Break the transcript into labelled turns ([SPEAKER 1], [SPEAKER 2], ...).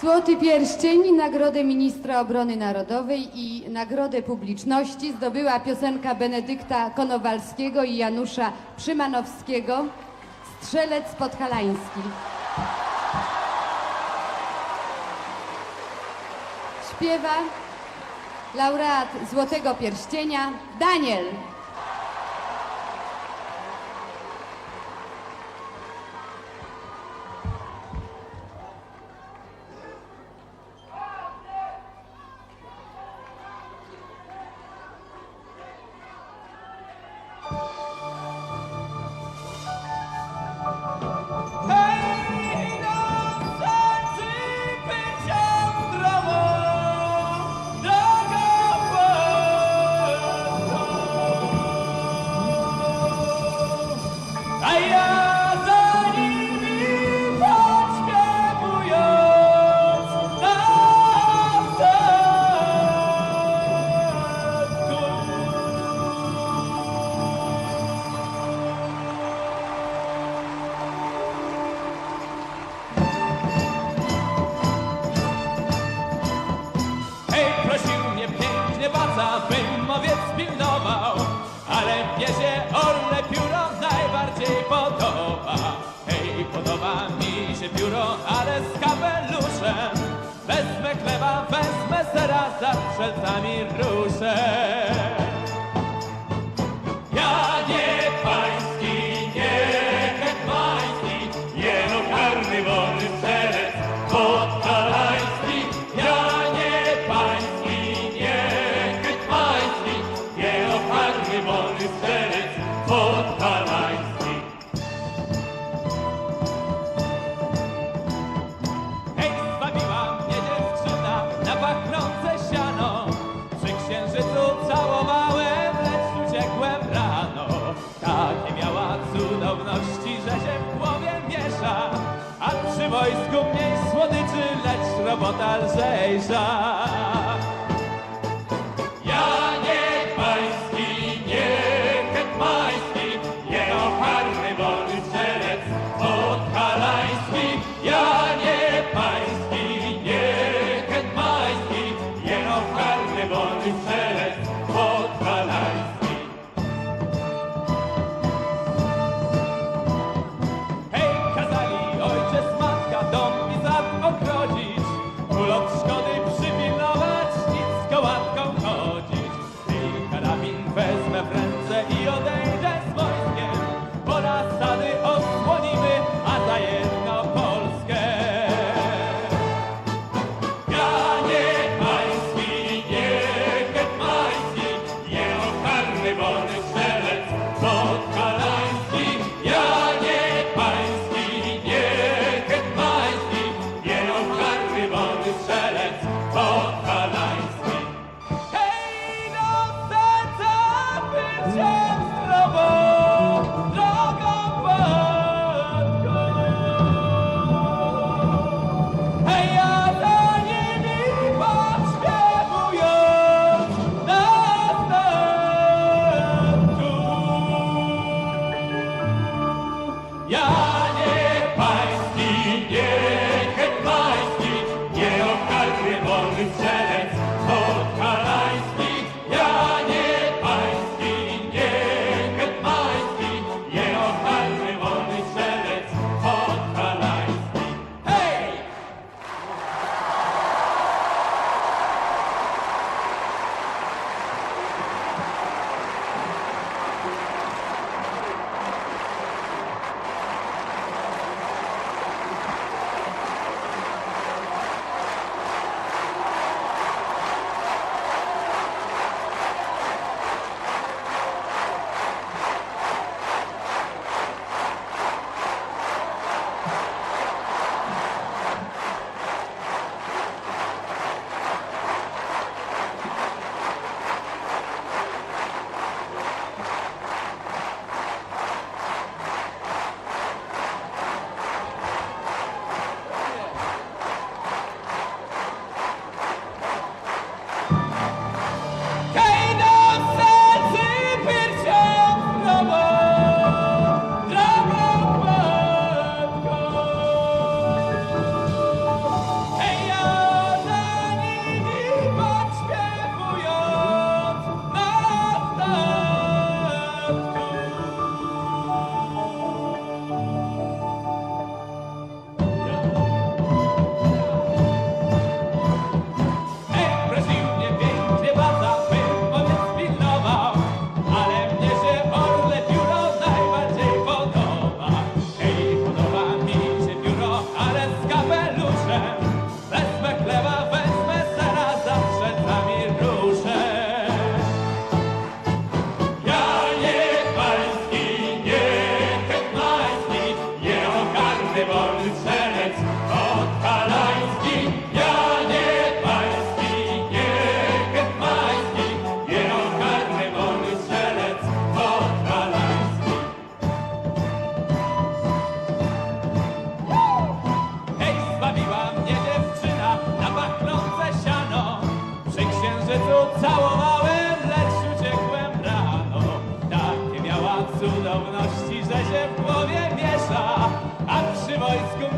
[SPEAKER 1] Złoty Pierścień, Nagrodę Ministra Obrony Narodowej i Nagrodę Publiczności zdobyła piosenka Benedykta Konowalskiego i Janusza Przymanowskiego Strzelec Podhalański. Śpiewa laureat Złotego Pierścienia Daniel.
[SPEAKER 2] Baca, bym owiec pilnował, ale mnie się orle pióro najbardziej podoba. Hej, podoba mi się pióro, ale z kapeluszem. Wezmę chleba, wezmę sera, za strzelcami ruszę. Wolny strzelec podhalański. Hej, zwabiła mnie dziewczyna na pachnące siano. Przy księżycu całowałem, lecz uciekłem rano. Takie miała cudowności, że się w głowie miesza. A przy wojsku mniej słodyczy, lecz robota lżejsza. boys. Good